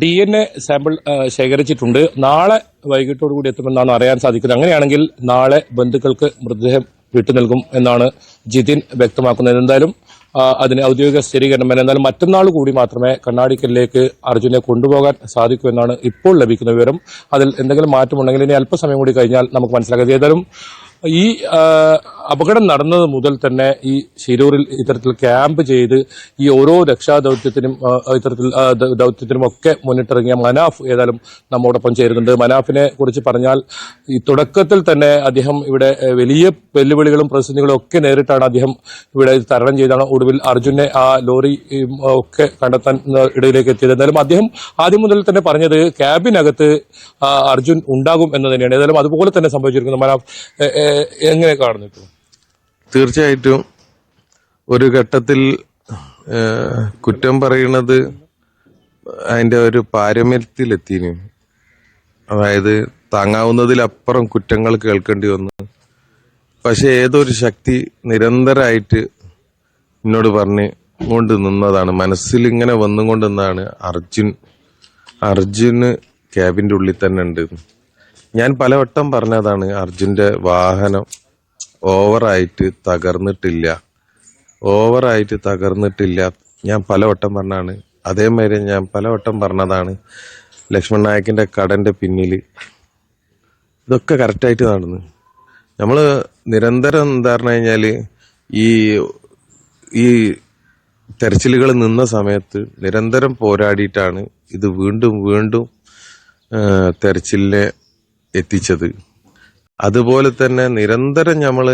D N A sample ശേഖരിച്ചിട്ടുണ്ട്. നാളെ വൈകിട്ടോടു കൂടി എത്തുമെന്നാണ് അറിയാൻ സാധിക്കുന്നത്. അങ്ങനെയാണെങ്കിൽ നാളെ ബന്ധുക്കൾക്ക് മൃതദേഹം വിട്ടു നൽകും എന്നാണ് ജിതിൻ വ്യക്തമാക്കുന്നത്. എന്തായാലും അതിന് ഔദ്യോഗിക സ്ഥിരീകരണം എന്നാലും മറ്റന്നാൾ കൂടി മാത്രമേ കണ്ണാടിക്കലിലേക്ക് അർജുനെ കൊണ്ടുപോകാൻ സാധിക്കൂ എന്നാണ് ഇപ്പോൾ ലഭിക്കുന്ന വിവരം. അതിൽ എന്തെങ്കിലും മാറ്റമുണ്ടെങ്കിൽ ഇനി അല്പസമയം കൂടി കഴിഞ്ഞാൽ നമുക്ക് മനസ്സിലാക്കാം. ഏതായാലും ഈ അപകടം നടന്നത് മുതൽ തന്നെ ഈ ശിരൂരിൽ ഇത്തരത്തിൽ ക്യാമ്പ് ചെയ്ത് ഈ ഓരോ രക്ഷാദൌത്യത്തിനും ആ, ഇത്തരത്തിൽ ദൗത്യത്തിനും ദൌത്യത്തിനും ഒക്കെ മുന്നിട്ടിറങ്ങിയ മനാഫ് ഏതായാലും നമ്മോടൊപ്പം ചേരുന്നുണ്ട്. മനാഫിനെ കുറിച്ച് പറഞ്ഞാൽ ഈ തുടക്കത്തിൽ തന്നെ അദ്ദേഹം ഇവിടെ വലിയ വെല്ലുവിളികളും പ്രതിസന്ധികളും ഒക്കെ നേരിട്ടാണ് അദ്ദേഹം ഇവിടെ തരണം ചെയ്താണ് ഒടുവിൽ അർജുനെ ആ ലോറി ഒക്കെ കണ്ടെത്താൻ ഇടയിലേക്ക് എത്തിയത്. എന്തായാലും അദ്ദേഹം ആദ്യം മുതൽ തന്നെ പറഞ്ഞത് ക്യാബിനകത്ത് അർജുൻ ഉണ്ടാകും എന്ന് തന്നെയാണ്. ഏതായാലും അതുപോലെ തന്നെ സംഭവിച്ചിരിക്കുന്നത് മനാഫ് എങ്ങനെ കാണുന്നു തീർച്ചയായിട്ടും ഒരു ഘട്ടത്തിൽ കുറ്റം പറയുന്നത് അതിന്റെ ഒരു പാരമ്യത്തിലെത്തിന് അതായത് താങ്ങാവുന്നതിലപ്പുറം കുറ്റങ്ങൾ കേൾക്കേണ്ടി വന്നു. പക്ഷെ ഏതൊരു ശക്തി നിരന്തരമായിട്ട് എന്നോട് പറഞ്ഞ് കൊണ്ട് നിന്നതാണ്. മനസ്സിൽ ഇങ്ങനെ വന്നുകൊണ്ടെന്നാണ് അർജുൻ. അർജുന് ക്യാബിന്റെ ഉള്ളിൽ തന്നെ ഉണ്ട്. ഞാൻ പലവട്ടം പറഞ്ഞതാണ് അർജുന്റെ വാഹനം ഓവറായിട്ട് തകർന്നിട്ടില്ല ഓവറായിട്ട് തകർന്നിട്ടില്ല. ഞാൻ പലവട്ടം പറഞ്ഞാണ് അതേമാതിരി ഞാൻ പലവട്ടം പറഞ്ഞതാണ് ലക്ഷ്മൺ നായക്കിന്റെ കടന്റെ പിന്നിൽ ഇതൊക്കെ കറക്റ്റായിട്ട് നടന്നു. നമ്മൾ നിരന്തരം എന്താ പറഞ്ഞു കഴിഞ്ഞാൽ ഈ ഈ തെരച്ചിലുകൾ നിന്ന സമയത്ത് നിരന്തരം പോരാടിയിട്ടാണ് ഇത് വീണ്ടും വീണ്ടും തെരച്ചിലിനെ എത്തിച്ചത്. അതുപോലെ തന്നെ നിരന്തരം നമ്മൾ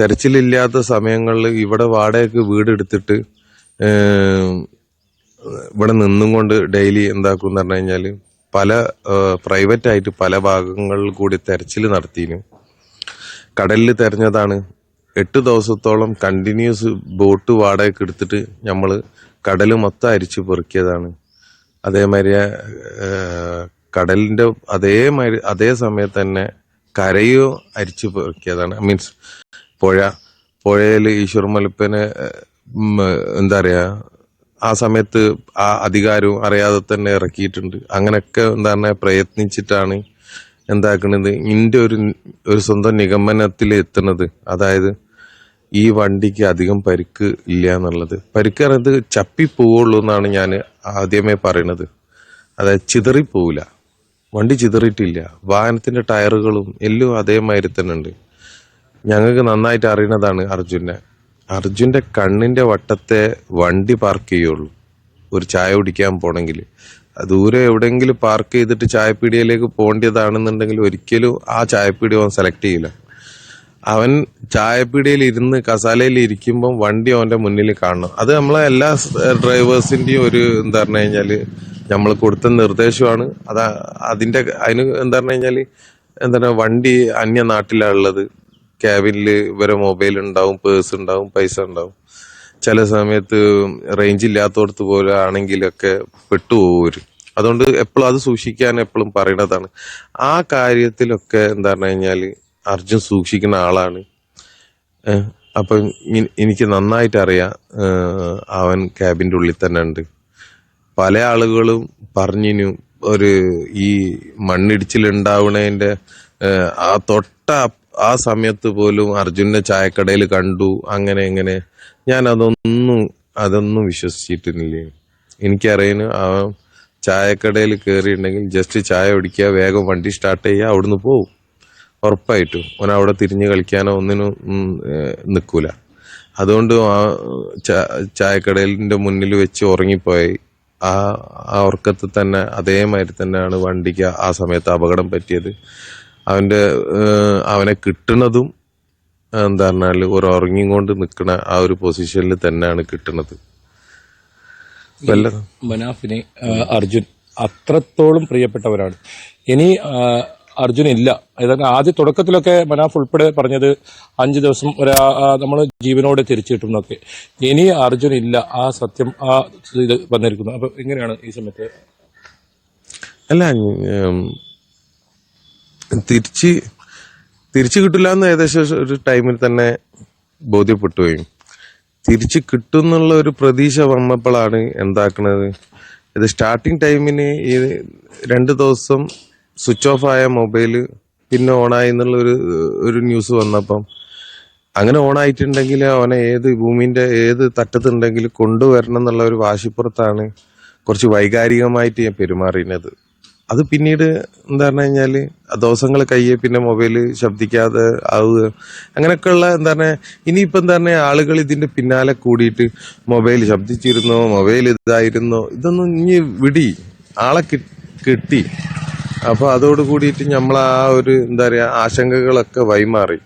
തെരച്ചിലില്ലാത്ത സമയങ്ങളിൽ ഇവിടെ വാടകയ്ക്ക് വീടെടുത്തിട്ട് ഇവിടെ നിന്നും കൊണ്ട് ഡെയിലി എന്താക്കും എന്ന് പറഞ്ഞു കഴിഞ്ഞാൽ പല പ്രൈവറ്റ് ആയിട്ട് പല ഭാഗങ്ങളിൽ കൂടി തെരച്ചിൽ നടത്തിയിരുന്നു കടലിൽ തെരഞ്ഞതാണ്. എട്ട് ദിവസത്തോളം കണ്ടിന്യൂസ് ബോട്ട് വാടകയ്ക്ക് എടുത്തിട്ട് നമ്മൾ കടൽ മൊത്തം അരിച്ചു പെറുക്കിയതാണ്. അതേമാതിരി കടലിന്റെ അതേമാതിരി അതേ സമയത്ത് തന്നെ കരയോ അരിച്ചു പെറുക്കിയതാണ് മീൻസ് പുഴ പുഴയിൽ ഈശ്വർ മലപ്പനെ എന്താ പറയാ ആ സമയത്ത് ആ അധികാരവും അറിയാതെ തന്നെ ഇറക്കിയിട്ടുണ്ട്. അങ്ങനെയൊക്കെ എന്താ പറഞ്ഞാൽ പ്രയത്നിച്ചിട്ടാണ് എന്താക്കണത്? ഇന്റെ ഒരു ഒരു സ്വന്തം നിഗമനത്തിൽ എത്തുന്നത്. അതായത് ഈ വണ്ടിക്ക് അധികം പരിക്ക് ഇല്ല എന്നുള്ളത്. പരിക്ക് പറയുന്നത് ചപ്പി പോവുള്ളൂ എന്നാണ് ഞാൻ ആദ്യമേ പറയണത്. അതായത് ചിതറിപ്പോവില്ല വണ്ടി ചിതറിയിട്ടില്ല. വാഹനത്തിന്റെ ടയറുകളും എല്ലാം അതേമാതിരി തന്നെ ഉണ്ട് ഞങ്ങൾക്ക് നന്നായിട്ട് അറിയണതാണ് അർജുനെ. അർജുന്റെ കണ്ണിന്റെ വട്ടത്തെ വണ്ടി പാർക്ക് ചെയ്യുള്ളൂ. ഒരു ചായ കുടിക്കാൻ പോണെങ്കിൽ ദൂരെ എവിടെയെങ്കിലും പാർക്ക് ചെയ്തിട്ട് ചായപ്പീടിയയിലേക്ക് പോകേണ്ടതാണെന്നുണ്ടെങ്കിൽ ഒരിക്കലും ആ ചായപ്പീടിയ അവൻ സെലക്ട് ചെയ്യില്ല. അവൻ ചായപ്പീടിയയിൽ ഇരുന്ന് കസാലയിൽ ഇരിക്കുമ്പോൾ വണ്ടി അവന്റെ മുന്നിൽ കാണണം. അത് നമ്മളെ എല്ലാ ഡ്രൈവേഴ്സിന്റെയും ഒരു എന്താ പറഞ്ഞു കഴിഞ്ഞാൽ നമ്മൾ കൊടുത്ത നിർദ്ദേശമാണ്. അത് അതിന്റെ അതിന് എന്താ പറഞ്ഞു കഴിഞ്ഞാൽ എന്താണ് വണ്ടി അന്യ നാട്ടിലാണ് ഉള്ളത്. ക്യാബിനിൽ ഇവരെ മൊബൈൽ ഉണ്ടാവും പേഴ്സ് ഉണ്ടാവും പൈസ ഉണ്ടാവും. ചില സമയത്ത് റേഞ്ച് ഇല്ലാത്തടത്ത് പോലെ ആണെങ്കിലൊക്കെ പെട്ടുപോകും അതുകൊണ്ട് എപ്പോഴും അത് സൂക്ഷിക്കാൻ എപ്പോഴും പറയണതാണ്. ആ കാര്യത്തിലൊക്കെ എന്താ പറഞ്ഞു കഴിഞ്ഞാൽ അർജുൻ സൂക്ഷിക്കുന്ന ആളാണ്. അപ്പം എനിക്ക് നന്നായിട്ട് അറിയാം അവൻ ക്യാബിന്റെ ഉള്ളിൽ തന്നെ ഉണ്ട്. പല ആളുകളും പറഞ്ഞിനു ഒരു ഈ മണ്ണിടിച്ചിലുണ്ടാവണതിന്റെ ഏഹ്, ആ തൊട്ട ആ സമയത്ത് പോലും അർജുനെ ചായക്കടയിൽ കണ്ടു അങ്ങനെ എങ്ങനെ ഞാൻ അതൊന്നും അതൊന്നും വിശ്വസിച്ചിട്ടില്ല? എനിക്കറിയുന്നു ആ ചായക്കടയിൽ കയറിയിട്ടുണ്ടെങ്കിൽ ജസ്റ്റ് ചായ ഒടിക്കുക വേഗം വണ്ടി സ്റ്റാർട്ട് ചെയ്യുക അവിടുന്ന് പോവും. ഉറപ്പായിട്ടും. ഓൻ അവിടെ തിരിഞ്ഞ് കളിക്കാനോ ഒന്നിനും നിൽക്കൂല. അതുകൊണ്ട് ആ ചായക്കടയിലിന്റെ മുന്നിൽ വെച്ച് ഉറങ്ങിപ്പോയി. ആ ആ ഉറക്കത്തിൽ തന്നെ അതേമാതിരി തന്നെയാണ് വണ്ടിക്ക് ആ സമയത്ത് അപകടം പറ്റിയത്. അവന്റെ അവനെ കിട്ടുന്നതും എന്താ പറഞ്ഞാൽ ഒരു ഉറങ്ങിക്കൊണ്ട് നിൽക്കുന്ന ആ ഒരു പൊസിഷനിൽ തന്നെയാണ് കിട്ടുന്നത്. മനാഫിനെ അർജുൻ അത്രത്തോളം പ്രിയപ്പെട്ടവരാണ്. ഇനി അർജുൻ ഇല്ല. അതായത് ആദ്യ തുടക്കത്തിലൊക്കെ മനാഫ് ഉൾപ്പെടെ പറഞ്ഞത് അഞ്ചു ദിവസം ഒരാ നമ്മൾ ജീവനോടെ തിരിച്ചു എന്നൊക്കെ ഇനി അർജുൻ ഇല്ല. ആ സത്യം ആ ഇത് വന്നിരിക്കുന്നു. അപ്പൊ എങ്ങനെയാണ് ഈ സമയത്ത്. അല്ല തിരിച്ച് തിരിച്ചു കിട്ടില്ല എന്ന് ഏകദേശം ഒരു ടൈമിൽ തന്നെ ബോധ്യപ്പെട്ടു പോയി. തിരിച്ചു കിട്ടും എന്നുള്ള ഒരു പ്രതീക്ഷ വന്നപ്പോഴാണ് എന്താക്കണത്. ഇത് സ്റ്റാർട്ടിങ് ടൈമിന് ഈ രണ്ട് ദിവസം സ്വിച്ച് ഓഫ് ആയ മൊബൈൽ പിന്നെ ഓൺ ആയി എന്നുള്ള ഒരു ഒരു ന്യൂസ് വന്നപ്പം. അങ്ങനെ ഓൺ ആയിട്ടുണ്ടെങ്കിൽ അവനെ ഏത് ഭൂമിന്റെ ഏത് തട്ടത്തുണ്ടെങ്കിൽ കൊണ്ടുവരണം എന്നുള്ള ഒരു വാശിപ്പുറത്താണ് കുറച്ച് വൈകാരികമായിട്ട് ഞാൻ പെരുമാറിയത്. അത് പിന്നീട് എന്താ പറഞ്ഞു കഴിഞ്ഞാൽ ദിവസങ്ങൾ കയ്യെ പിന്നെ മൊബൈൽ ശബ്ദിക്കാതെ ആവുക അങ്ങനെയൊക്കെയുള്ള എന്താ പറഞ്ഞ ഇനിയിപ്പോൾ എന്താ പറഞ്ഞ ആളുകൾ ഇതിന്റെ പിന്നാലെ കൂടിയിട്ട് മൊബൈൽ ശബ്ദിച്ചിരുന്നോ മൊബൈൽ ഇതായിരുന്നോ ഇതൊന്നും ഇനി വിടി ആളെ കിട്ടി. അപ്പൊ അതോട് കൂടിയിട്ട് നമ്മൾ ആ ഒരു എന്താ പറയാ ആശങ്കകളൊക്കെ വൈമാറി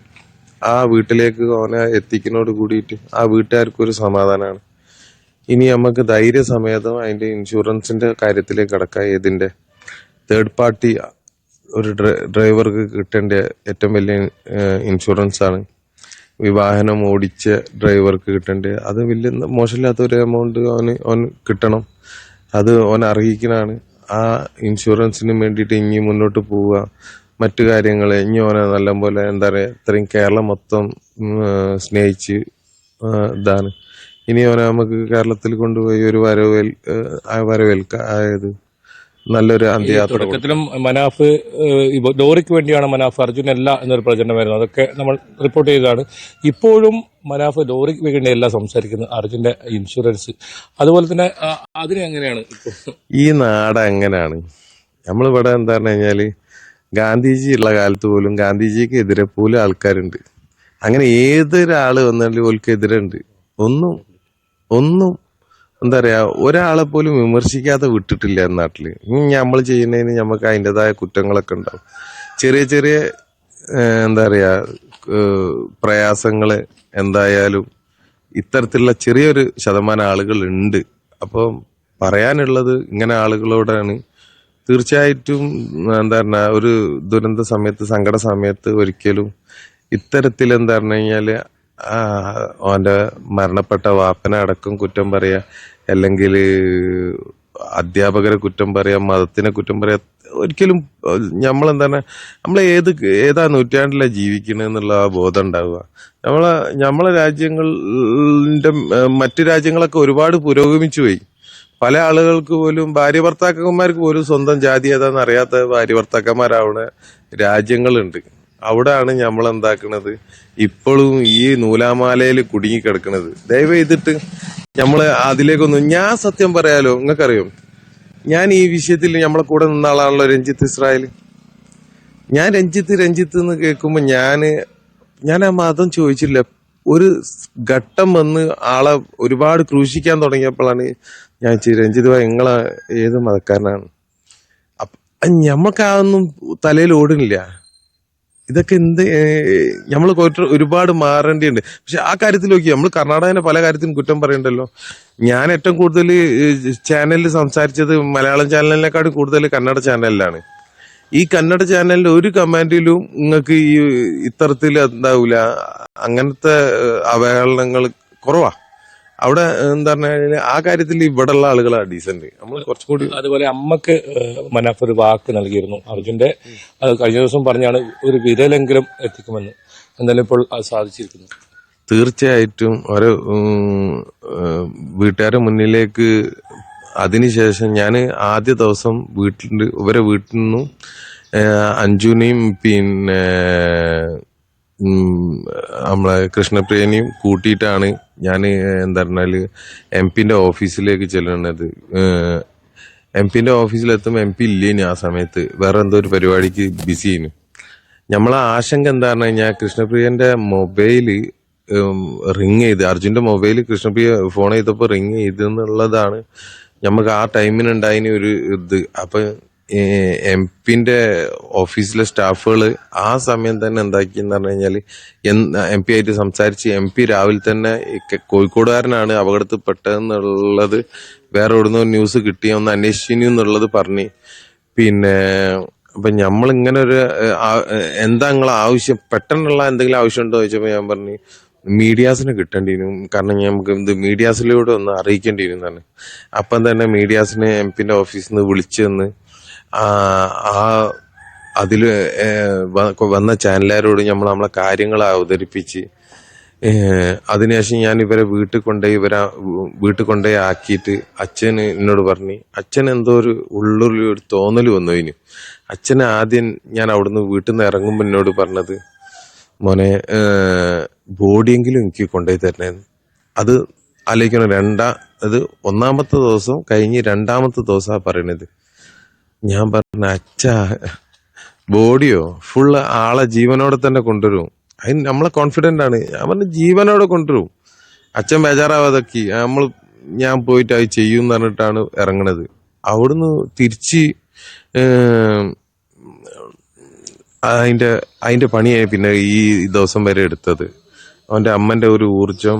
ആ വീട്ടിലേക്ക് അവനെ എത്തിക്കുന്നതോട് കൂടിയിട്ട് ആ വീട്ടുകാർക്ക് ഒരു സമാധാനമാണ് ഇനി നമുക്ക് ധൈര്യസമേതം അതിന്റെ ഇൻഷുറൻസിന്റെ കാര്യത്തിലേക്ക് കടക്കാം. ഏതിന്റെ തേർഡ് പാർട്ടി ഒരു ഡ്രൈവർക്ക് കിട്ടേണ്ട ഏറ്റവും വലിയ ഇൻഷുറൻസാണ്. ഇൻഷുറൻസ് ആണ് ഈ വാഹനം ഓടിച്ച ഡ്രൈവർക്ക് കിട്ടേണ്ട. അത് വലിയ മോശമില്ലാത്ത ഒരു എമൗണ്ട് അവന് അവന് കിട്ടണം. അത് അവൻ അർഹിക്കുന്നതാണ് ആ ഇൻഷുറൻസിന് വേണ്ടിയിട്ട് ഇനി മുന്നോട്ട് പോവുക. മറ്റു കാര്യങ്ങൾ ഇനി അവനെ നല്ലപോലെ എന്താ പറയുക ഇത്രയും കേരളം മൊത്തം സ്നേഹിച്ച് ഇതാണ്. ഇനി ഓനെ നമുക്ക് കേരളത്തിൽ കൊണ്ടുപോയി ഒരു വരവേൽ വരവേൽക്കുക അതായത് നല്ലൊരു അന്ത്യയാത്ര. തുടക്കത്തിലും മനാഫ് ലോറിക്ക് വേണ്ടിയാണ് മനാഫ് അർജുൻ അർജുനല്ല എന്നൊരു പ്രചരണമായിരുന്നു അതൊക്കെ നമ്മൾ റിപ്പോർട്ട് ചെയ്തതാണ്. ഇപ്പോഴും മനാഫ് ലോറിക്ക് വേണ്ടിയല്ല സംസാരിക്കുന്നത് അർജുന്റെ ഇൻഷുറൻസ്. അതുപോലെ തന്നെ അതിനെങ്ങനെയാണ് അതിന് എങ്ങനെയാണ് ഈ നാട് എങ്ങനെയാണ്? നമ്മളിവിടെ എന്താ പറഞ്ഞു കഴിഞ്ഞാൽ ഗാന്ധിജി ഉള്ള കാലത്ത് പോലും ഗാന്ധിജിക്ക് എതിരെ പോലും ആൾക്കാരുണ്ട്. അങ്ങനെ ഏതൊരാൾ വന്നാലും ഓൽക്ക് എതിരെ ഉണ്ട്. ഒന്നും ഒന്നും എന്താ പറയാ ഒരാളെ പോലും വിമർശിക്കാതെ വിട്ടിട്ടില്ല ഈ നാട്ടിൽ. ഇനി നമ്മൾ ചെയ്യുന്നതിന് നമുക്ക് അതിന്റെതായ കുറ്റങ്ങളൊക്കെ ഉണ്ടാവും. ചെറിയ ചെറിയ എന്താ പറയാ പ്രയാസങ്ങൾ എന്തായാലും ഇത്തരത്തിലുള്ള ചെറിയൊരു ശതമാനം ആളുകൾ ഉണ്ട്. അപ്പം പറയാനുള്ളത് ഇങ്ങനെ ആളുകളോടാണ്. തീർച്ചയായിട്ടും എന്താ പറഞ്ഞ ഒരു ദുരന്ത സമയത്ത് സങ്കട സമയത്ത് ഒരിക്കലും ഇത്തരത്തിൽ എന്താ പറഞ്ഞു കഴിഞ്ഞാൽ അവന്റെ മരണപ്പെട്ട വാപ്പനെ അടക്കം കുറ്റം പറയാ. അല്ലെങ്കിൽ അധ്യാപകരെ കുറ്റം പറയാ മതത്തിനെ കുറ്റം പറയാ. ഒരിക്കലും നമ്മളെന്താണ് നമ്മൾ ഏത് ഏതാ നൂറ്റാണ്ടിലാണ് ജീവിക്കുന്നത് എന്നുള്ള ആ ബോധം ഉണ്ടാവുക. നമ്മളെ നമ്മളെ രാജ്യങ്ങളുടെ ഏഹ്, മറ്റു രാജ്യങ്ങളൊക്കെ ഒരുപാട് പുരോഗമിച്ചു പോയി. പല ആളുകൾക്ക് പോലും ഭാര്യ ഭർത്താക്കന്മാർക്ക് പോലും സ്വന്തം ജാതി ഏതാണെന്ന് അറിയാത്ത ഭാര്യ ഭർത്താക്കന്മാരാവുന്ന രാജ്യങ്ങളുണ്ട്. അവിടെയാണ് നമ്മൾ എന്താക്കുന്നത് ഇപ്പോഴും ഈ നൂലാമാലയിൽ കുടുങ്ങിക്കിടക്കുന്നത് ദയവ് ചെയ്തിട്ട് നമ്മൾ അതിലേക്കൊന്നും ഞാൻ സത്യം പറയാലോ നിങ്ങൾക്കറിയോ ഞാൻ ഈ വിഷയത്തിൽ നമ്മളെ കൂടെ നിന്ന ആളാണല്ലോ രഞ്ജിത്ത് ഇസ്രായേൽ ഞാൻ രഞ്ജിത്ത് രഞ്ജിത്ത് എന്ന് കേൾക്കുമ്പോൾ ഞാൻ ഞാൻ ആ മതം ചോദിച്ചില്ല. ഒരു ഘട്ടം വന്ന് ആളെ ഒരുപാട് ക്രൂശിക്കാൻ തുടങ്ങിയപ്പോഴാണ് ഞാൻ രഞ്ജിത് ഭായി നിങ്ങളെ ഏത് മതക്കാരനാണ്? അപ്പം ഞമ്മക്ക് അതൊന്നും തലയിൽ ഓടുന്നില്ല. ഇതൊക്കെ എന്ത് നമ്മൾ ഒരുപാട് മാറേണ്ടിയുണ്ട്. പക്ഷെ ആ കാര്യത്തിൽ നോക്കി നമ്മൾ കർണാടകനെ പല കാര്യത്തിനും കുറ്റം പറയണ്ടല്ലോ. ഞാൻ ഏറ്റവും കൂടുതൽ ചാനലിൽ സംസാരിച്ചത് മലയാളം ചാനലിനെക്കാളും കൂടുതൽ കന്നഡ ചാനലിലാണ്. ഈ കന്നഡ ചാനലിന്റെ ഒരു കമാൻഡിലും നിങ്ങൾക്ക് ഈ ഇത്തരത്തിൽ എന്താവൂല. അങ്ങനത്തെ അവഹേളനങ്ങൾ കുറവാ. അവിടെ എന്താ പറഞ്ഞാൽ ആ കാര്യത്തിൽ ഇവിടെയുള്ള ആളുകളാണ് ഡീസന്റ് നമ്മൾ കുറച്ചുകൂടി അതുപോലെ അമ്മയ്ക്ക് മനാഫ് ഒരു വാക്ക് നൽകിയിരുന്നു. അർജുന്റെ കഴിഞ്ഞ ദിവസം പറഞ്ഞാണ് ഒരു വിരലെങ്കിലും എത്തിക്കുമെന്ന്. എന്തായാലും ഇപ്പോൾ അത് സാധിച്ചിരിക്കുന്നു. തീർച്ചയായിട്ടും ഒരു വീട്ടുകാരുടെ മുന്നിലേക്ക് അതിനുശേഷം ഞാൻ ആദ്യ ദിവസം വീട്ടിൽ ഇവരെ വീട്ടിൽ നിന്നും അഞ്ജുനെയും പിന്നെ നമ്മളെ കൃഷ്ണപ്രിയനെയും കൂട്ടിയിട്ടാണ് ഞാൻ എന്താ പറഞ്ഞാൽ എം പിന്റെ ഓഫീസിലേക്ക് ചെല്ലുന്നത്. എം പിന്റെ ഓഫീസിലെത്തുമ്പോൾ എം പി ഇല്ലേനു ആ സമയത്ത്. വേറെ എന്തോ ഒരു പരിപാടിക്ക് ബിസി ചെയ്യുന്നു നമ്മളെ ആശങ്ക എന്താ പറഞ്ഞു കഴിഞ്ഞാൽ കൃഷ്ണപ്രിയന്റെ മൊബൈൽ റിങ് ചെയ്ത്. അർജുന്റെ മൊബൈൽ കൃഷ്ണപ്രിയ ഫോൺ ചെയ്തപ്പോൾ റിങ് ചെയ്തെന്നുള്ളതാണ്. നമുക്ക് ആ ടൈമിനുണ്ടായിന് ഒരു ഇത്. അപ്പൊ എം പിന്റെ ഓഫീസിലെ സ്റ്റാഫുകൾ ആ സമയം തന്നെ എന്താക്കിയെന്ന് പറഞ്ഞു കഴിഞ്ഞാൽ എം പി ആയിട്ട് സംസാരിച്ച് എം പി രാവിലെ തന്നെ കോഴിക്കോടുകാരനാണ് അപകടത്തിൽ പെട്ടതെന്നുള്ളത് വേറെ എവിടുന്നോ ന്യൂസ് കിട്ടി ഒന്ന് അന്വേഷിച്ചു എന്നുള്ളത് പറഞ്ഞ്. പിന്നെ അപ്പൊ നമ്മൾ ഇങ്ങനെ ഒരു എന്താ നിങ്ങളെ ആവശ്യം? പെട്ടെന്നുള്ള എന്തെങ്കിലും ആവശ്യം ഉണ്ടോ ചോദിച്ചപ്പോ ഞാൻ പറഞ്ഞു മീഡിയാസിനെ കിട്ടേണ്ടി വരും കാരണം നമുക്ക് ഇത് മീഡിയാസിലൂടെ ഒന്ന് അറിയിക്കേണ്ടി വരും എന്നാണ്. അപ്പം തന്നെ മീഡിയാസിനെ എം പിന്റെ ഓഫീസിൽ നിന്ന് വിളിച്ചു ആ അതിൽ വന്ന ചാനലുകാരോട് നമ്മൾ നമ്മളെ കാര്യങ്ങൾ അവതരിപ്പിച്ച് അതിനുശേഷം ഞാൻ ഇവരെ വീട്ടിൽ കൊണ്ടുപോയി ഇവരെ വീട്ടിൽ കൊണ്ടുപോയി ആക്കിയിട്ട് അച്ഛന് എന്നോട് പറഞ്ഞു അച്ഛൻ എന്തോ ഒരു ഉള്ളിൽ ഒരു തോന്നൽ വന്നു അതിന്. അച്ഛൻ ആദ്യം ഞാൻ അവിടുന്ന് വീട്ടിൽ നിന്ന് ഇറങ്ങുമ്പോൾ എന്നോട് പറഞ്ഞത് മോനെ ബോഡിയെങ്കിലും എനിക്ക് കൊണ്ടുപോയി തരണേന്ന്. അത് ആലോചിക്കണം രണ്ടാ അത് ഒന്നാമത്തെ ദിവസം കഴിഞ്ഞ് രണ്ടാമത്തെ ദിവസമാണ് പറയണത്. ഞാൻ പറഞ്ഞ അച്ഛ ബോഡിയോ ഫുള്ള് ആളെ ജീവനോടെ തന്നെ കൊണ്ടുവരും. അതിന് നമ്മളെ കോൺഫിഡന്റ് ആണ്. ഞാൻ പറഞ്ഞ ജീവനോടെ കൊണ്ടുവരും. അച്ഛൻ ബേജാറാവാതൊക്കെ നമ്മൾ ഞാൻ പോയിട്ട് അത് ചെയ്യും എന്ന് പറഞ്ഞിട്ടാണ് ഇറങ്ങണത്. അവിടുന്ന് തിരിച്ച് അതിന്റെ അതിന്റെ പണിയായി പിന്നെ ഈ ദിവസം വരെ എടുത്തത്. അവന്റെ അമ്മന്റെ ഒരു ഊർജം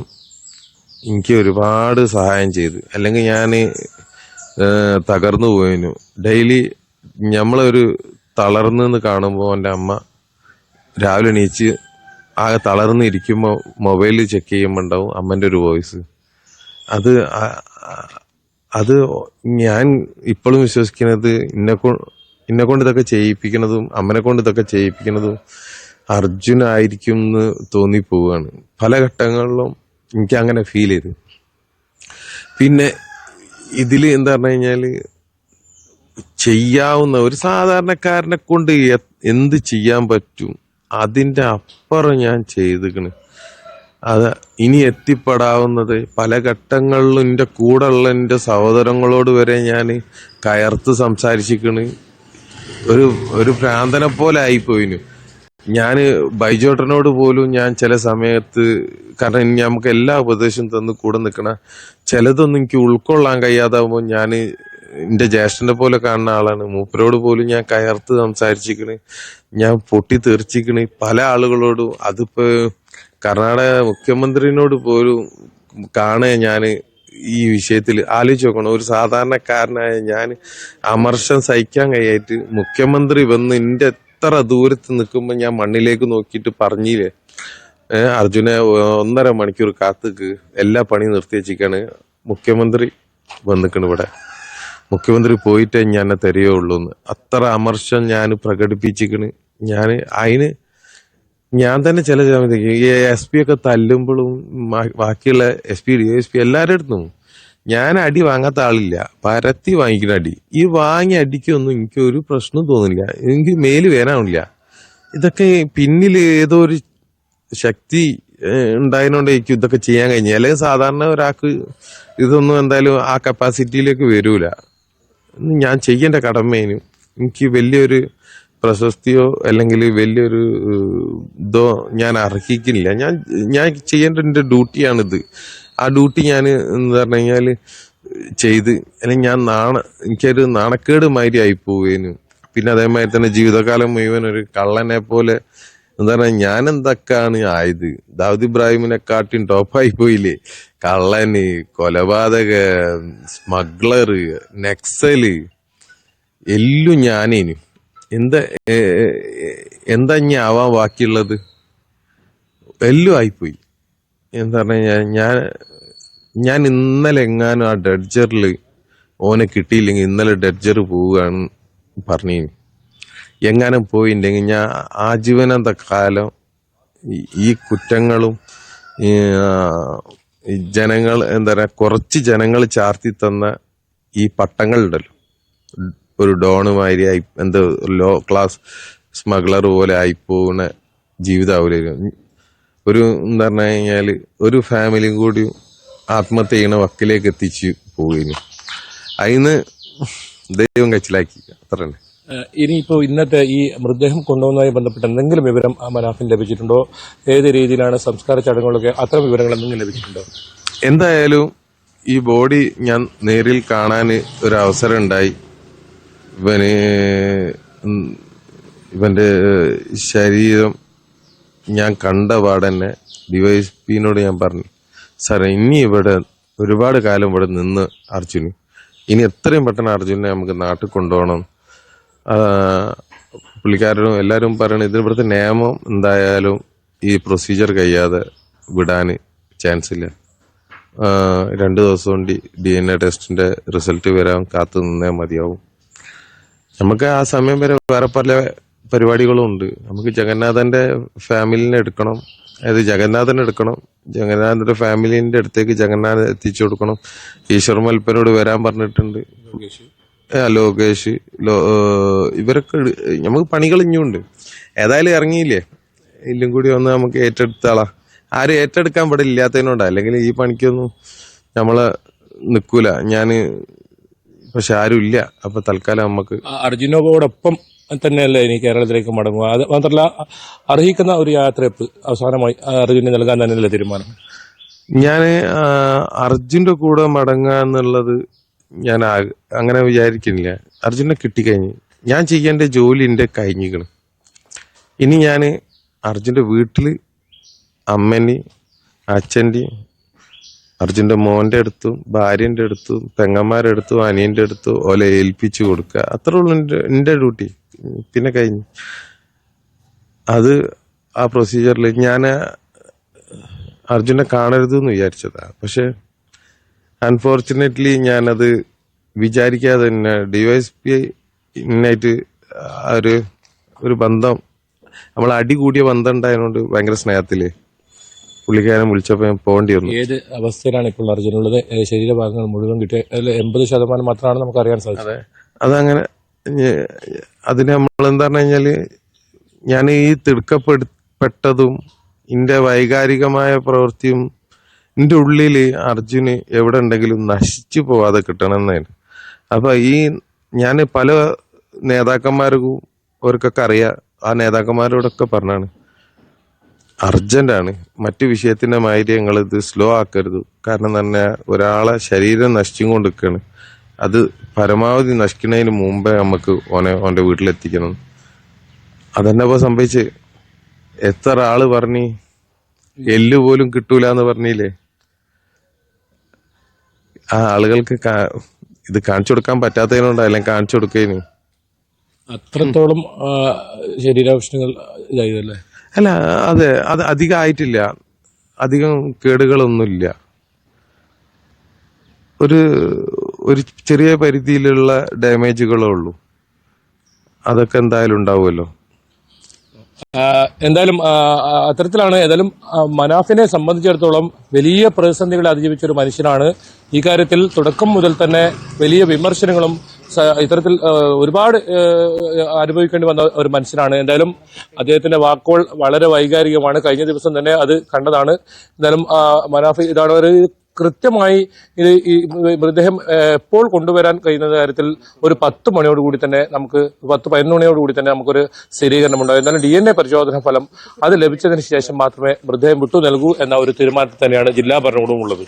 എനിക്ക് ഒരുപാട് സഹായം ചെയ്തു. അല്ലെങ്കിൽ ഞാൻ തകർന്നു പോയിനു. ഡെയിലി നമ്മളൊരു തളർന്നെന്ന് കാണുമ്പോൾ എന്റെ അമ്മ രാവിലെ എണീച്ച് ആകെ തളർന്നിരിക്കുമ്പോൾ മൊബൈലിൽ ചെക്ക് ചെയ്യുമ്പോൾ ഉണ്ടാവും അമ്മന്റെ ഒരു വോയിസ് അത് അത് ഞാൻ ഇപ്പോഴും വിശ്വസിക്കുന്നത് ഇന്നെ ഇന്നെ കൊണ്ട് ഇതൊക്കെ ചെയ്യിപ്പിക്കുന്നതും അമ്മനെ കൊണ്ട് ഇതൊക്കെ ചെയ്യിപ്പിക്കുന്നതും അർജുനായിരിക്കും എന്ന് തോന്നിപ്പോവുകയാണ് പല ഘട്ടങ്ങളിലും എനിക്ക് അങ്ങനെ ഫീൽ ചെയ്തു. പിന്നെ ഇതിൽ എന്താ പറഞ്ഞു കഴിഞ്ഞാൽ ചെയ്യാവുന്ന ഒരു സാധാരണക്കാരനെ കൊണ്ട് എന്ത് ചെയ്യാൻ പറ്റും? അതിന്റെ അപ്പുറം ഞാൻ ചെയ്തിക്കണ്. അത് ഇനി എത്തിപ്പെടാവുന്നത് പല ഘട്ടങ്ങളിലും എന്റെ കൂടെ ഉള്ള എന്റെ സഹോദരങ്ങളോട് വരെ ഞാൻ കയർത്ത് സംസാരിച്ചിക്കണ്. ഒരു ഒരു പ്രാന്തനെ പോലെ ആയിപ്പോയിന്. ഞാൻ ബൈജോട്ടനോട് പോലും ഞാൻ ചില സമയത്ത് കാരണം നമുക്ക് എല്ലാ ഉപദേശവും തന്ന് കൂടെ നിൽക്കണ ചിലതൊന്നും എനിക്ക് ഉൾക്കൊള്ളാൻ കഴിയാതാവുമ്പോൾ ഞാൻ എന്റെ ജ്യേഷ്ഠനെ പോലെ കാണുന്ന ആളാണ്. മൂപ്പരോട് പോലും ഞാൻ കയർത്ത് സംസാരിച്ചിക്കണ് ഞാൻ പൊട്ടി തെറിച്ചിക്കണ് പല ആളുകളോടും അതിപ്പോ കർണാടക മുഖ്യമന്ത്രിനോട് പോലും കാണേ ഞാൻ ഈ വിഷയത്തിൽ ആലോചിച്ച് നോക്കണം. ഒരു സാധാരണക്കാരനായ ഞാൻ അമർഷം സഹിക്കാൻ കഴിയായിട്ട് മുഖ്യമന്ത്രി വന്ന് എന്റെ എത്ര ദൂരത്ത് നിൽക്കുമ്പോൾ ഞാൻ മണ്ണിലേക്ക് നോക്കിയിട്ട് പറഞ്ഞില്ലേ? അർജുനെ ഒന്നര മണിക്കൂർ കാത്തുക്ക്. എല്ലാ പണിയും നിർത്തി വെച്ചിരിക്കാണ്. മുഖ്യമന്ത്രി വന്നിക്കണ് ഇവിടെ. മുഖ്യമന്ത്രി പോയിട്ടേ ഞാൻ തരികയുള്ളൂ എന്ന്. അത്ര അമർഷം ഞാൻ പ്രകടിപ്പിച്ചിക്കണ്. ഞാൻ അതിന് ഞാൻ തന്നെ ചില സമയത്തേക്ക് ഈ എസ് പി ഒക്കെ തല്ലുമ്പോഴും ബാക്കിയുള്ള S P D S P എല്ലാവരുടെ അടുത്തും ഞാൻ അടി വാങ്ങാത്ത ആളില്ല. പരത്തി വാങ്ങിക്കുന്ന അടി. ഈ വാങ്ങിയ അടിക്കൊന്നും എനിക്ക് ഒരു പ്രശ്നം തോന്നില്ല. എനിക്ക് മേൽ വേനാവില്ല ഇതൊക്കെ പിന്നിൽ ഏതോ ഒരു ശക്തി ഉണ്ടായതുകൊണ്ട് എനിക്ക് ഇതൊക്കെ ചെയ്യാൻ കഴിഞ്ഞു അല്ലെങ്കിൽ സാധാരണ ഒരാൾക്ക് ഇതൊന്നും എന്തായാലും ആ കപ്പാസിറ്റിയിലേക്ക് വരൂല. ഞാൻ ചെയ്യേണ്ട കടമേനു. എനിക്ക് വലിയൊരു പ്രശസ്തിയോ അല്ലെങ്കിൽ വലിയൊരു ഇതോ ഞാൻ അർഹിക്കുന്നില്ല. ഞാൻ ഞാൻ ചെയ്യേണ്ട എന്റെ ഡ്യൂട്ടിയാണിത് ആ ഡ്യൂട്ടി ഞാൻ എന്ന് പറഞ്ഞു കഴിഞ്ഞാൽ ചെയ്ത് അല്ലെങ്കിൽ ഞാൻ നാണ എനിക്കൊരു നാണക്കേട് മാതിരി ആയി പിന്നെ അതേമാതിരി തന്നെ ജീവിതകാലം മുഴുവൻ ഒരു കള്ളനെ പോലെ എന്താ പറയുക ഞാൻ എന്തൊക്കെയാണ് ആയത്? ദാവൂദ് ഇബ്രാഹിമിനെ കാട്ടിൻ ടോപ്പായി പോയില്ലേ? കള്ളന് കൊലപാതക സ്മഗ്ലറ് നെക്സൽ എല്ലാം ഞാനേനു. എന്താ എന്താ ഇനി ആവാൻ ബാക്കിയുള്ളത്? എല്ലാം ആയിപ്പോയി. എന്താ പറഞ്ഞ ഞാൻ ഞാൻ ഇന്നലെ എങ്ങാനും ആ ഡെഡ്ജറിൽ ഓനെ കിട്ടിയില്ലെങ്കിൽ ഇന്നലെ ഡെഡ്ജർ പോവുകയാണ് പറഞ്ഞു എങ്ങാനും പോയില്ലെങ്കിൽ ഞാൻ ആജീവനാന്ത കാലം ഈ- കുറ്റങ്ങളും ജനങ്ങൾ എന്താ പറയുക കുറച്ച് ജനങ്ങൾ ചാർത്തി തന്ന ഈ പട്ടങ്ങളുണ്ടല്ലോ ഒരു ഡോണുമാതിരി ആയി എന്താ ലോ ക്ലാസ് സ്മഗ്ലർ പോലെ ആയിപ്പോകുന്ന ജീവിതാവില്ല ഒരു എന്താ പറഞ്ഞു കഴിഞ്ഞാൽ ഒരു ഫാമിലിയും കൂടി ആത്മഹത്യ ചെയ്യണ വക്കിലേക്ക് എത്തിച്ചു പോവുകയും അതിന് ദൈവം കച്ചിലാക്കി. അത്ര തന്നെ. ഇനിയിപ്പോ ഇന്നത്തെ ഈ മൃതദേഹം കൊണ്ടുപോകുന്നതുമായി ബന്ധപ്പെട്ട് എന്തെങ്കിലും വിവരം ആ മനാഫിന് ലഭിച്ചിട്ടുണ്ടോ? ഏത് രീതിയിലാണ് സംസ്കാര ചടങ്ങുകളൊക്കെ അത്തരം വിവരങ്ങൾ എന്തെങ്കിലും ലഭിച്ചിട്ടുണ്ടോ? എന്തായാലും ഈ ബോഡി ഞാൻ നേരിൽ കാണാൻ ഒരു അവസരം ഉണ്ടായി. ഇവന് ഇവന്റെ ഇവന്റെ ശരീരം ഞാൻ കണ്ട പാടന്നെ ഡിവൈഎസ്പിനോട് ഞാൻ പറഞ്ഞു. സാറേ ഇനി ഇവിടെ ഒരുപാട് കാലം ഇവിടെ നിന്ന് അർജുന്. ഇനി എത്രയും പെട്ടെന്ന് അർജുനെ നമുക്ക് നാട്ടിൽ കൊണ്ടുപോകണം. പുള്ളിക്കാരനും എല്ലാവരും പറയണം ഇതിന് ഇവിടുത്തെ നിയമം എന്തായാലും ഈ പ്രൊസീജിയർ കഴിയാതെ വിടാൻ ചാൻസ് ഇല്ല. രണ്ട് ദിവസം കൊണ്ട് ഡി എൻ എ ടെസ്റ്റിന്റെ റിസൾട്ട് വരാൻ കാത്തു നിന്നേ മതിയാവും. നമുക്ക് ആ സമയം വരെ വേറെ പല പരിപാടികളും ഉണ്ട്. നമുക്ക് ജഗന്നാഥന്റെ ഫാമിലിനെ എടുക്കണം. അതായത് ജഗന്നാഥൻ എടുക്കണം. ജഗന്നാഥന്റെ ഫാമിലിന്റെ അടുത്തേക്ക് ജഗന്നാഥൻ എത്തിച്ചു കൊടുക്കണം. ഈശ്വർ മൽപ്പനോട് വരാൻ പറഞ്ഞിട്ടുണ്ട്. ലോകേഷ്. ലോ ഇവരൊക്കെ നമുക്ക് പണികൾ ഇനിയുണ്ട് ഏതായാലും ഇറങ്ങിയില്ലേ? ഇല്ലും കൂടി ഒന്ന് നമുക്ക് ഏറ്റെടുത്താളാ. ആരും ഏറ്റെടുക്കാൻ ഇവിടെ ഇല്ലാത്തതിനോണ്ടാ അല്ലെങ്കിൽ ഈ പണിക്കൊന്നും നമ്മൾ നിൽക്കൂല. ഞാൻ പക്ഷെ ആരും ഇല്ല അപ്പൊ തൽക്കാലം നമുക്ക് അർജുനോടൊപ്പം തന്നെയല്ലേ ഇനി കേരളത്തിലേക്ക് മടങ്ങുക? അത് മാത്രമല്ല അർഹിക്കുന്ന ഒരു യാത്രയപ്പ് അവസാനമായി അർജുന് നൽകാൻ തന്നെയല്ലേ തീരുമാനം? ഞാൻ അർജുന്റെ കൂടെ മടങ്ങുക എന്നുള്ളത് ഞാൻ അങ്ങനെ വിചാരിക്കുന്നില്ല. അർജുനെ കിട്ടിക്കഴിഞ്ഞ് ഞാൻ ചെയ്യേണ്ട ജോലി എന്റെ കഴിഞ്ഞിക്കണ് ഇനി ഞാൻ അർജുന്റെ വീട്ടിൽ അമ്മേന്റെയും അച്ഛന്റെയും അർജുന്റെ മോന്റെ അടുത്തും ഭാര്യന്റെ അടുത്തും പെങ്ങന്മാരുടെ അടുത്തും അനിയന്റെ അടുത്തും ഓലെ ഏൽപ്പിച്ചു കൊടുക്കുക. അത്രേ ഉള്ളൂ എന്റെ ഡ്യൂട്ടി. പിന്നെ കഴിഞ്ഞു. അത് ആ പ്രൊസീജിയറിൽ ഞാൻ അർജുനെ കാണരുത് എന്ന് വിചാരിച്ചതാ. പക്ഷെ അൺഫോർച്ചുനേറ്റ്ലി ഞാനത് വിചാരിക്കാതെ തന്നെ ഡിവൈസ് പി ഇന്നായിട്ട് ഒരു ഒരു ബന്ധം നമ്മൾ അടി കൂടിയ ബന്ധം ഉണ്ടായതുകൊണ്ട് ഭയങ്കര സ്നേഹത്തിൽ പുള്ളിക്കാരൻ വിളിച്ചപ്പോ ഞാൻ പോകേണ്ടി വന്നു ഏത് അവസ്ഥയിലാണ് ഇപ്പോൾ അർജുനുള്ളത്? ശരീരഭാഗങ്ങൾ മുഴുവൻ കിട്ടിയ അതിൽ എൺപത് ശതമാനം മാത്രമാണ് നമുക്ക് അറിയാൻ സാധിച്ചത്. അതെ. അതങ്ങനെ അതിന് നമ്മൾ എന്താ പറഞ്ഞു കഴിഞ്ഞാൽ ഞാൻ ഈ തിടുക്കപ്പെട്ടതും എന്റെ വൈകാരികമായ പ്രവൃത്തിയും എന്റെ ഉള്ളിൽ അർജുന് എവിടെ ഉണ്ടെങ്കിലും നശിച്ചു പോവാതെ കിട്ടണമെന്നാണ് അപ്പൊ ഈ ഞാൻ പല നേതാക്കന്മാർക്കും അവർക്കൊക്കെ അറിയാം ആ നേതാക്കന്മാരോടൊക്കെ പറഞ്ഞാണ് അർജന്റ് ആണ് മറ്റു വിഷയത്തിന്റെ മാതിരി ഇത് സ്ലോ ആക്കരുത്. കാരണം തന്നെ ഒരാളെ ശരീരം നശിച്ചും കൊണ്ടിരിക്കുകയാണ് അത് പരമാവധി നശിക്കുന്നതിന് മുമ്പേ നമുക്ക് ഓനെ ഓന്റെ വീട്ടിലെത്തിക്കണം. അതന്നെ ഇപ്പോൾ സംഭവിച്ച്. എത്ര ആൾ പറഞ്ഞ് എല്ല് പോലും കിട്ടൂല എന്ന് പറഞ്ഞില്ലേ? ആ ആളുകൾക്ക് ഇത് കാണിച്ചു കൊടുക്കാൻ പറ്റാത്തതിനുണ്ട് അല്ലെങ്കിൽ കാണിച്ചു കൊടുക്കേനു അത്രത്തോളം ശരീരാവശ്യങ്ങൾ ഇതായതല്ലേ? അല്ല അതെ അത് അധികമായിട്ടില്ല അധികം കേടുകളൊന്നുമില്ല. ഒരു ഒരു ചെറിയ പരിധിയിലുള്ള ഡാമേജുകളേ ഉള്ളൂ. അതൊക്കെ എന്തായാലും ഉണ്ടാവുമല്ലോ. എന്തായാലും അത്തരത്തിലാണ് ഏതായാലും മനാഫിനെ സംബന്ധിച്ചിടത്തോളം വലിയ പ്രതിസന്ധികളെ അതിജീവിച്ച ഒരു മനുഷ്യനാണ്. ഈ കാര്യത്തിൽ തുടക്കം മുതൽ തന്നെ വലിയ വിമർശനങ്ങളും ഇത്തരത്തിൽ ഒരുപാട് അനുഭവിക്കേണ്ടി വന്ന ഒരു മനുഷ്യനാണ്. എന്തായാലും അദ്ദേഹത്തിന്റെ വാക്കുകൾ വളരെ വൈകാരികമാണ്. കഴിഞ്ഞ ദിവസം തന്നെ അത് കണ്ടതാണ്. എന്തായാലും മനാഫി ഇതാണ് ഒരു കൃത്യമായി ഇത് ഈ മൃതദേഹം എപ്പോൾ കൊണ്ടുവരാൻ കഴിയുന്ന കാര്യത്തിൽ ഒരു പത്ത് മണിയോട് കൂടി തന്നെ നമുക്ക് പത്ത് പതിനൊന്ന് മണിയോട് കൂടി തന്നെ നമുക്കൊരു സ്ഥിരീകരണം ഉണ്ടാവും എന്നാലും ഡി എൻ എ പരിശോധന ഫലം അത് ലഭിച്ചതിന് ശേഷം മാത്രമേ മൃതദേഹം വിട്ടു നൽകൂ എന്ന ഒരു തീരുമാനത്തിൽ തന്നെയാണ് ജില്ലാ ഭരണകൂടവും ഉള്ളത്.